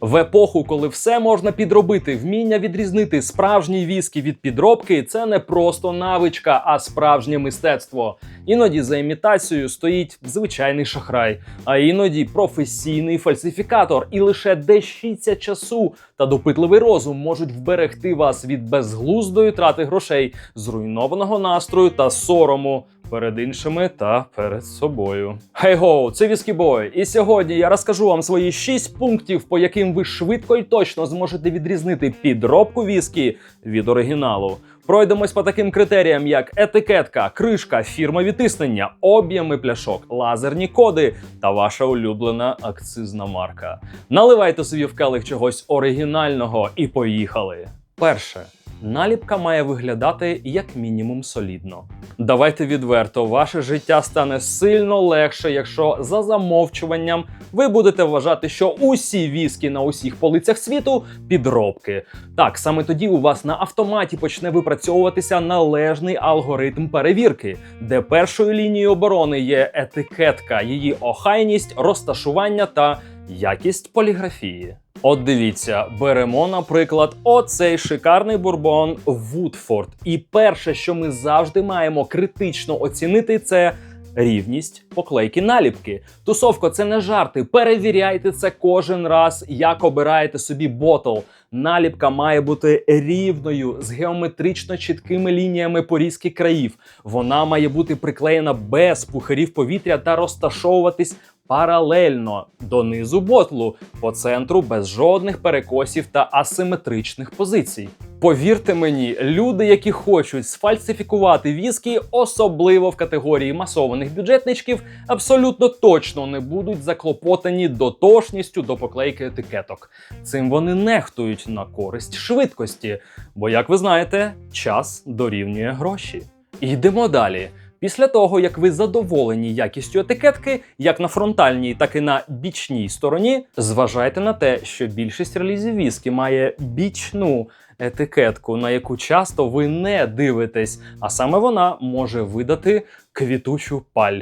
В епоху, коли все можна підробити, вміння відрізнити справжній віскі від підробки це не просто навичка, а справжнє мистецтво. Іноді за імітацією стоїть звичайний шахрай, а іноді професійний фальсифікатор. І лише дещиця часу та допитливий розум можуть вберегти вас від безглуздої трати грошей, зруйнованого настрою та сорому. Перед іншими та перед собою. Хей-гоу, це Віскібой. І сьогодні я розкажу вам свої 6 пунктів, по яким ви швидко і точно зможете відрізнити підробку віскі від оригіналу. Пройдемось по таким критеріям, як етикетка, кришка, фірмові тиснення, об'єми пляшок, лазерні коди та ваша улюблена акцизна марка. Наливайте собі в келих чогось оригінального і поїхали. Перше. Наліпка має виглядати як мінімум солідно. Давайте відверто, ваше життя стане сильно легше, якщо за замовчуванням ви будете вважати, що усі віскі на усіх полицях світу підробки. Так, саме тоді у вас на автоматі почне випрацьовуватися належний алгоритм перевірки, де першою лінією оборони є етикетка, її охайність, розташування та якість поліграфії. От дивіться, беремо, наприклад, оцей шикарний бурбон Вудфорд. І перше, що ми завжди маємо критично оцінити, це рівність поклейки наліпки. Тусовко, це не жарти. Перевіряйте це кожен раз, як обираєте собі ботл. Наліпка має бути рівною з геометрично чіткими лініями порізки країв. Вона має бути приклеєна без пухарів повітря та розташовуватись паралельно донизу ботлу, по центру без жодних перекосів та асиметричних позицій. Повірте мені, люди, які хочуть сфальсифікувати віскі, особливо в категорії масованих бюджетничків, абсолютно точно не будуть заклопотані дотошністю до поклейки етикеток. Цим вони нехтують на користь швидкості, бо, як ви знаєте, час дорівнює гроші. Йдемо далі. Після того, як ви задоволені якістю етикетки, як на фронтальній, так і на бічній стороні, зважайте на те, що більшість релізів віскі має бічну етикетку, на яку часто ви не дивитесь, а саме вона може видати квітучу паль.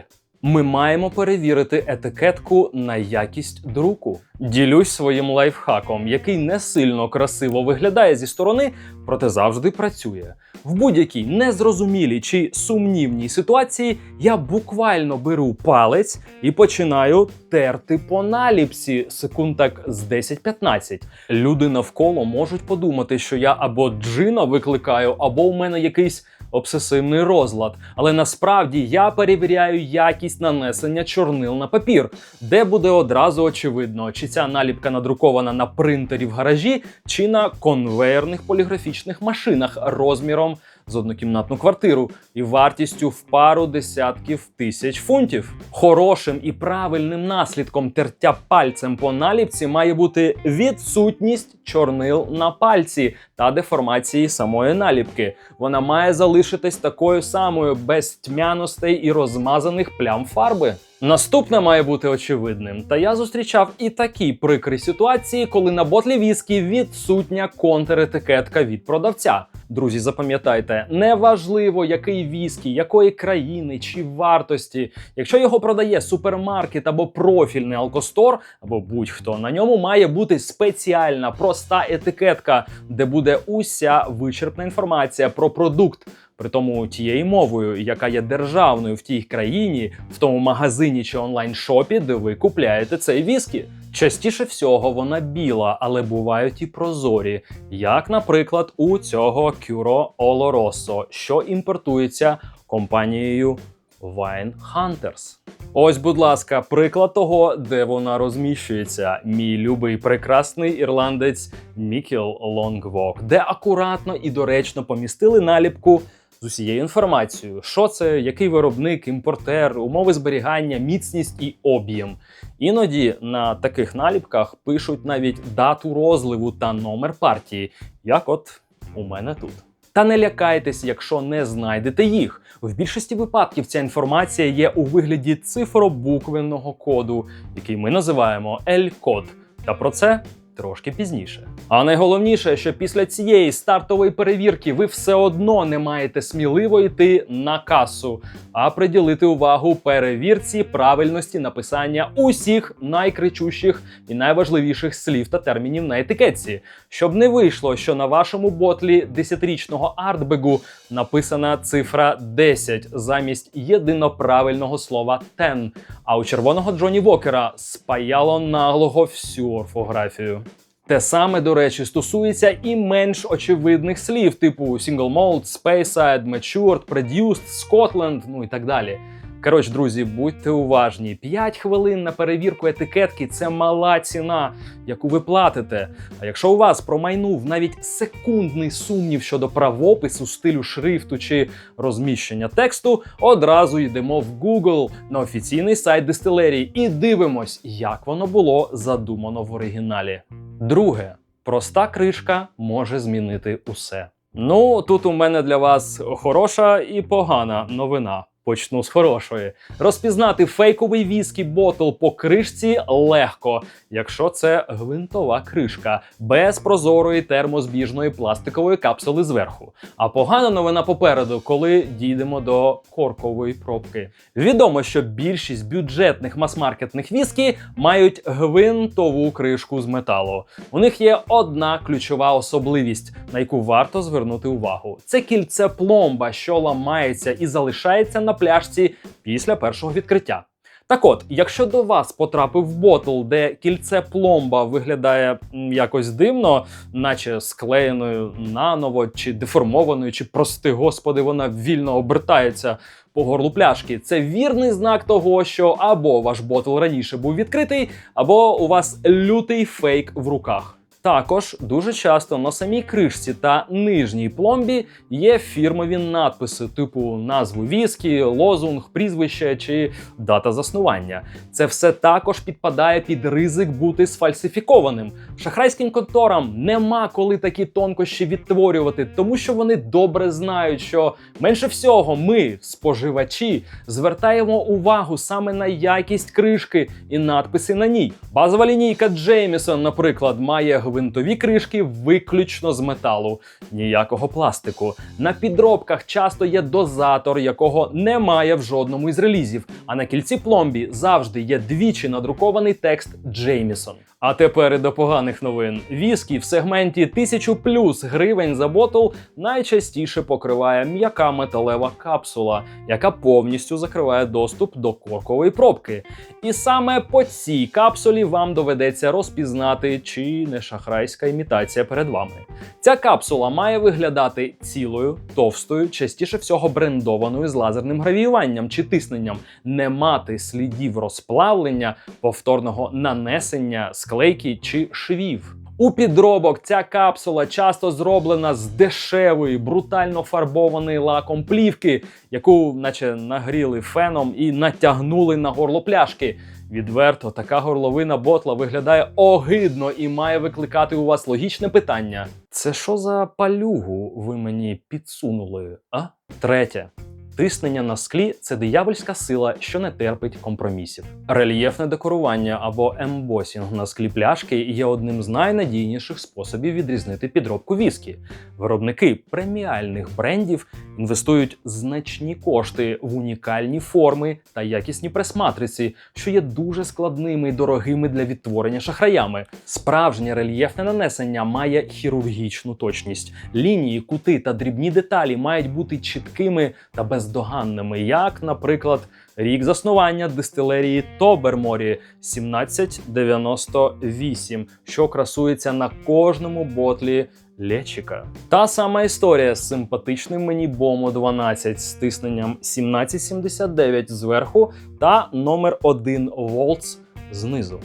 Ми маємо перевірити етикетку на якість друку. Ділюсь своїм лайфхаком, який не сильно красиво виглядає зі сторони, проте завжди працює. В будь-якій незрозумілій чи сумнівній ситуації я буквально беру палець і починаю терти по наліпці секунд так з 10-15. Люди навколо можуть подумати, що я або джина викликаю, або у мене якийсь обсесивний розлад. Але насправді я перевіряю якість нанесення чорнил на папір, де буде одразу очевидно, чи ця наліпка надрукована на принтері в гаражі, чи на конвейерних поліграфічних машинах розміром з однокімнатну квартиру і вартістю в пару десятків тисяч фунтів. Хорошим і правильним наслідком тертя пальцем по наліпці має бути відсутність чорнил на пальці та деформації самої наліпки. Вона має залишитись такою самою без тьмяностей і розмазаних плям фарби. Наступне має бути очевидним. Та я зустрічав і такі прикрі ситуації, коли на ботлі віскі відсутня контретикетка від продавця. Друзі, запам'ятайте, неважливо, який віскі, якої країни чи вартості. Якщо його продає супермаркет або профільний алкостор, або будь-хто, на ньому має бути спеціальна проста етикетка, де буде уся вичерпна інформація про продукт. При тому тією мовою, яка є державною в тій країні, в тому магазині чи онлайн-шопі, де ви купляєте цей віскі. Частіше всього вона біла, але бувають і прозорі, як, наприклад, у цього Curo Oloroso, що імпортується компанією Wine Hunters. Ось, будь ласка, приклад того, де вона розміщується. Мій любий прекрасний ірландець Мікел Лонгвок, де акуратно і доречно помістили наліпку з усією інформацією, що це, який виробник, імпортер, умови зберігання, міцність і об'єм. Іноді на таких наліпках пишуть навіть дату розливу та номер партії, як от у мене тут. Та не лякайтесь, якщо не знайдете їх. В більшості випадків ця інформація є у вигляді цифробуквенного коду, який ми називаємо L-код. Та про це трошки пізніше. А найголовніше, що після цієї стартової перевірки ви все одно не маєте сміливо йти на касу, а приділити увагу перевірці правильності написання усіх найкричущих і найважливіших слів та термінів на етикетці, щоб не вийшло, що на вашому ботлі 10-річного артбегу написана цифра 10 замість єдино правильного слова ten, а у червоного Джоні Вокера спаяло наглого всю орфографію. Те саме, до речі, стосується і менш очевидних слів, типу single malt, speyside, matured, produced, Scotland, ну і так далі. Коротше, друзі, будьте уважні. 5 хвилин на перевірку етикетки це мала ціна, яку ви платите. А якщо у вас промайнув навіть секундний сумнів щодо правопису, стилю шрифту чи розміщення тексту, одразу йдемо в Google на офіційний сайт дистилерії і дивимось, як воно було задумано в оригіналі. Друге, проста кришка може змінити усе. Ну, тут у мене для вас хороша і погана новина. Почну з хорошої. Розпізнати фейковий віскі ботл по кришці легко, якщо це гвинтова кришка без прозорої термозбіжної пластикової капсули зверху. А погана новина попереду, коли дійдемо до коркової пробки. Відомо, що більшість бюджетних мас-маркетних віскі мають гвинтову кришку з металу. У них є одна ключова особливість, на яку варто звернути увагу: це кільце пломба, що ламається і залишається на пляшці після першого відкриття. Так от, якщо до вас потрапив ботл, де кільце пломба виглядає якось дивно, наче склеєною наново, чи деформованою, чи прости господи, вона вільно обертається по горлу пляшки, це вірний знак того, що або ваш ботл раніше був відкритий, або у вас лютий фейк в руках. Також дуже часто на самій кришці та нижній пломбі є фірмові надписи, типу назву віскі, лозунг, прізвище чи дата заснування. Це все також підпадає під ризик бути сфальсифікованим. Шахрайським конторам нема коли такі тонкощі відтворювати, тому що вони добре знають, що менше всього ми, споживачі, звертаємо увагу саме на якість кришки і надписи на ній. Базова лінійка Джеймісон, наприклад, має гвинтові кришки виключно з металу, ніякого пластику. На підробках часто є дозатор, якого немає в жодному із релізів. А на кільці пломбі завжди є двічі надрукований текст Джеймісон. А тепер і до поганих новин. Віскі в сегменті 1000 плюс гривень за ботл найчастіше покриває м'яка металева капсула, яка повністю закриває доступ до коркової пробки. І саме по цій капсулі вам доведеться розпізнати, чи не шахрайська імітація перед вами. Ця капсула має виглядати цілою, товстою, частіше всього брендованою з лазерним гравіюванням чи тисненням, не мати слідів розплавлення, повторного нанесення, склейки чи швів. У підробок ця капсула часто зроблена з дешевої, брутально фарбованої лаком плівки, яку, наче нагріли феном і натягнули на горло пляшки. Відверто, така горловина ботла виглядає огидно і має викликати у вас логічне питання: це що за палюгу ви мені підсунули? А третє. Тиснення на склі це диявольська сила, що не терпить компромісів. Рельєфне декорування або ембосінг на склі пляшки є одним з найнадійніших способів відрізнити підробку віскі. Виробники преміальних брендів інвестують значні кошти в унікальні форми та якісні прес-матриці, що є дуже складними і дорогими для відтворення шахраями. Справжнє рельєфне нанесення має хірургічну точність. Лінії, кути та дрібні деталі мають бути чіткими та бездоганними, як, наприклад, рік заснування дистилерії Тоберморі 1798, що красується на кожному ботлі Лечика. Та сама історія з симпатичним мені Бому 12 з тисненням 1779 зверху та номер 1 Волтс знизу.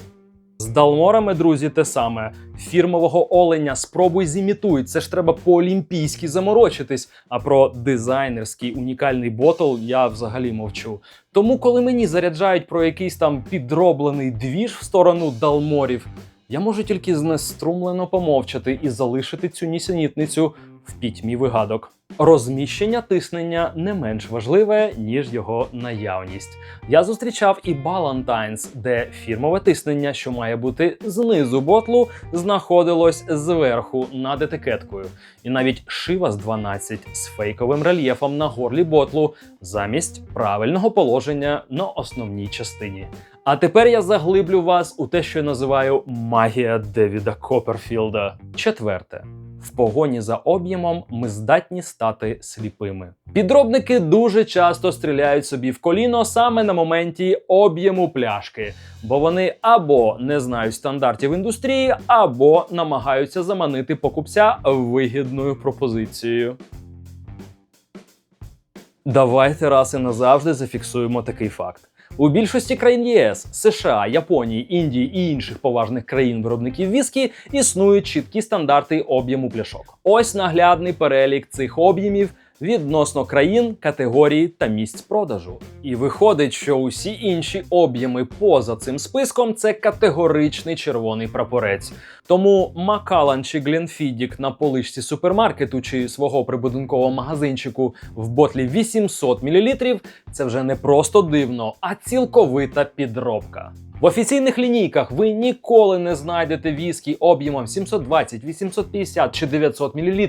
З Далморами, друзі, те саме. Фірмового оленя спробуй зімітуй. Це ж треба по-олімпійськи заморочитись. А про дизайнерський унікальний ботл я взагалі мовчу. Тому, коли мені заряджають про якийсь там підроблений двіж в сторону Далморів, я можу тільки знеструмлено помовчати і залишити цю нісенітницю в пітьмі вигадок. Розміщення тиснення не менш важливе, ніж його наявність. Я зустрічав і Ballantines, де фірмове тиснення, що має бути знизу ботлу, знаходилось зверху над етикеткою. І навіть Шивас 12 з фейковим рельєфом на горлі ботлу замість правильного положення на основній частині. А тепер я заглиблю вас у те, що я називаю магія Девіда Копперфілда. Четверте. В погоні за об'ємом ми здатні стати сліпими. Підробники дуже часто стріляють собі в коліно саме на моменті об'єму пляшки, бо вони або не знають стандартів індустрії, або намагаються заманити покупця вигідною пропозицією. Давайте раз і назавжди зафіксуємо такий факт. У більшості країн ЄС, США, Японії, Індії і інших поважних країн-виробників віскі існують чіткі стандарти об'єму пляшок. Ось наглядний перелік цих об'ємів відносно країн, категорій та місць продажу. І виходить, що усі інші об'єми поза цим списком це категоричний червоний прапорець. Тому Макалан чи Гленфідік на поличці супермаркету чи свого прибудинкового магазинчику в ботлі 800 мл – це вже не просто дивно, а цілковита підробка. В офіційних лінійках ви ніколи не знайдете віскі об'ємом 720, 850 чи 900 мл.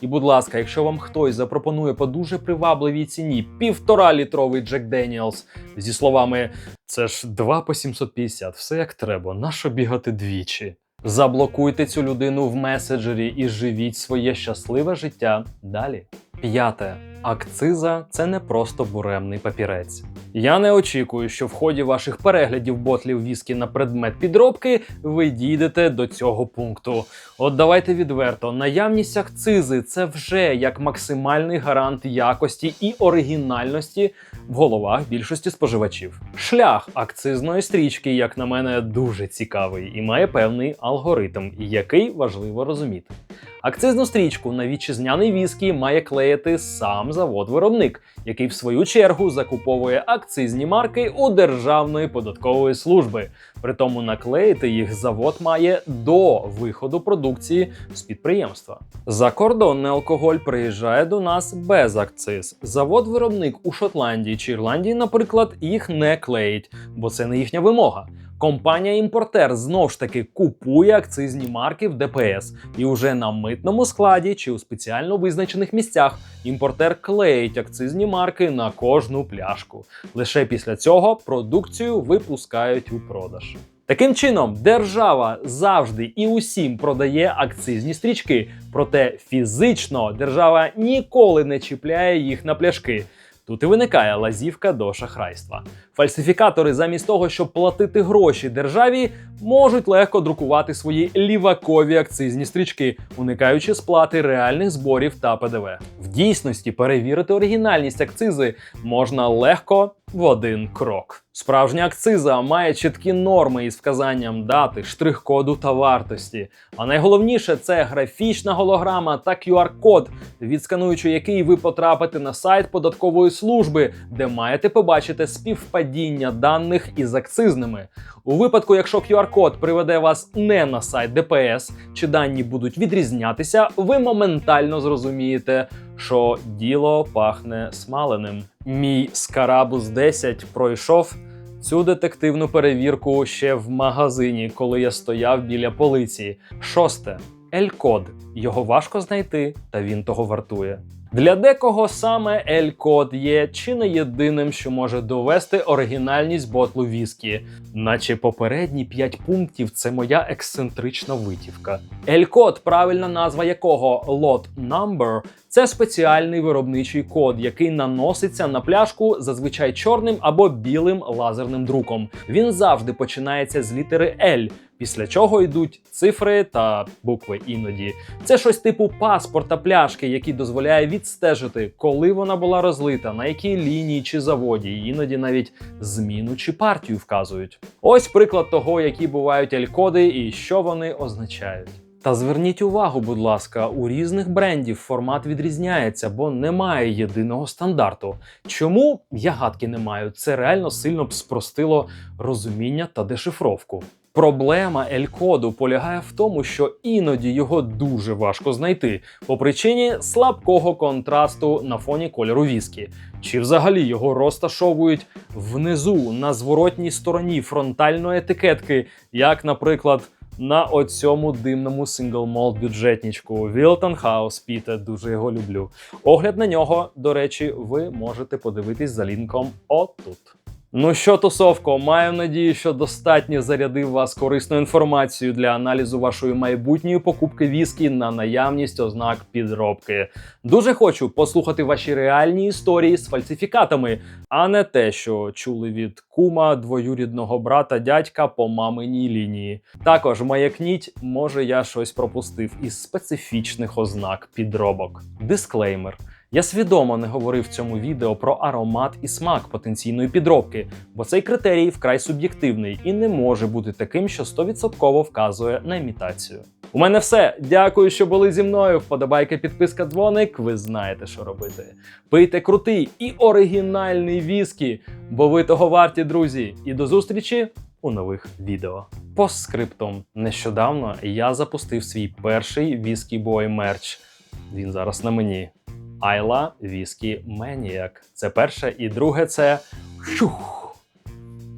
І, будь ласка, якщо вам хтось запропонує по дуже привабливій ціні півтора літровий Джек Деніелс зі словами це ж 2 по 750, все як треба, нащо бігати двічі. Заблокуйте цю людину в меседжері і живіть своє щасливе життя далі. П'яте. Акциза це не просто буремний папірець. Я не очікую, що в ході ваших переглядів ботлів віскі на предмет підробки ви дійдете до цього пункту. От давайте відверто, наявність акцизи це вже як максимальний гарант якості і оригінальності в головах більшості споживачів. Шлях акцизної стрічки, як на мене, дуже цікавий і має певний алгоритм, який важливо розуміти. Акцизну стрічку на вітчизняний віскі має клеїти сам завод-виробник, який в свою чергу закуповує акцизні марки у Державної податкової служби. Притому наклеїти їх завод має до виходу продукції з підприємства. Закордонний алкоголь приїжджає до нас без акциз. Завод-виробник у Шотландії чи Ірландії, наприклад, їх не клеїть, бо це не їхня вимога. Компанія-імпортер знов ж таки купує акцизні марки в ДПС, і вже на митному складі чи у спеціально визначених місцях імпортер клеїть акцизні марки на кожну пляшку. Лише після цього продукцію випускають у продаж. Таким чином, держава завжди і усім продає акцизні стрічки, проте фізично держава ніколи не чіпляє їх на пляшки. Тут і виникає лазівка до шахрайства. Фальсифікатори, замість того, щоб платити гроші державі, можуть легко друкувати свої лівакові акцизні стрічки, уникаючи сплати реальних зборів та ПДВ. В дійсності перевірити оригінальність акцизи можна легко в один крок. Справжня акциза має чіткі норми із вказанням дати, штрих-коду та вартості. А найголовніше це графічна голограма та QR-код, відскануючи який ви потрапите на сайт податкової служби, де маєте побачити співпадіння даних із акцизними. У випадку, якщо QR-код приведе вас не на сайт ДПС, чи дані будуть відрізнятися, ви моментально зрозумієте, що діло пахне смаленим. Мій Скарабус 10 пройшов цю детективну перевірку ще в магазині, коли я стояв біля полиці. Шосте. Ель-код. Його важко знайти, та він того вартує. Для декого саме Ель-код є чи не єдиним, що може довести оригінальність ботлу віскі, наче попередні 5 пунктів це моя ексцентрична витівка. Ель-код, правильна назва якого lot number, це спеціальний виробничий код, який наноситься на пляшку зазвичай чорним або білим лазерним друком. Він завжди починається з літери L, після чого йдуть цифри та букви іноді. Це щось типу паспорта пляшки, який дозволяє відстежити, коли вона була розлита, на якій лінії чи заводі, іноді навіть зміну чи партію вказують. Ось приклад того, які бувають ель-коди і що вони означають. Та зверніть увагу, будь ласка, у різних брендів формат відрізняється, бо немає єдиного стандарту. Чому я гадки не маю? Це реально сильно б спростило розуміння та дешифровку. Проблема Ель-коду полягає в тому, що іноді його дуже важко знайти по причині слабкого контрасту на фоні кольору віскі. Чи взагалі його розташовують внизу на зворотній стороні фронтальної етикетки, як, наприклад, на оцьому димному сингл-молд бюджетнічку Wilton House Піте, дуже його люблю. Огляд на нього, до речі, ви можете подивитись за лінком отут. Ну що, тусовко, маю надію, що достатньо зарядив вас корисною інформацією для аналізу вашої майбутньої покупки віскі на наявність ознак підробки. Дуже хочу послухати ваші реальні історії з фальсифікатами, а не те, що чули від кума, двоюрідного брата, дядька по маминій лінії. Також маякніть, може я щось пропустив із специфічних ознак підробок. Дисклеймер. Я свідомо не говорив в цьому відео про аромат і смак потенційної підробки, бо цей критерій вкрай суб'єктивний і не може бути таким, що 100% вказує на імітацію. У мене все. Дякую, що були зі мною. Вподобайка, підписка, дзвоник. Ви знаєте, що робити. Пийте крутий і оригінальний віскі, бо ви того варті, друзі. І до зустрічі у нових відео. Постскриптом. Нещодавно я запустив свій перший віскі бой мерч. Він зараз на мені. Айла Віскі Маніак. Це перше, і друге це. Щух.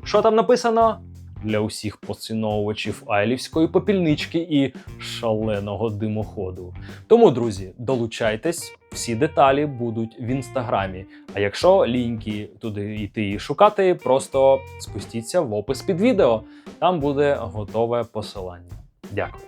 Що там написано? Для усіх поціновувачів айлівської попільнички і шаленого димоходу. Тому, друзі, долучайтесь, всі деталі будуть в інстаграмі. А якщо ліньки туди йти і шукати, просто спустіться в опис під відео. Там буде готове посилання. Дякую.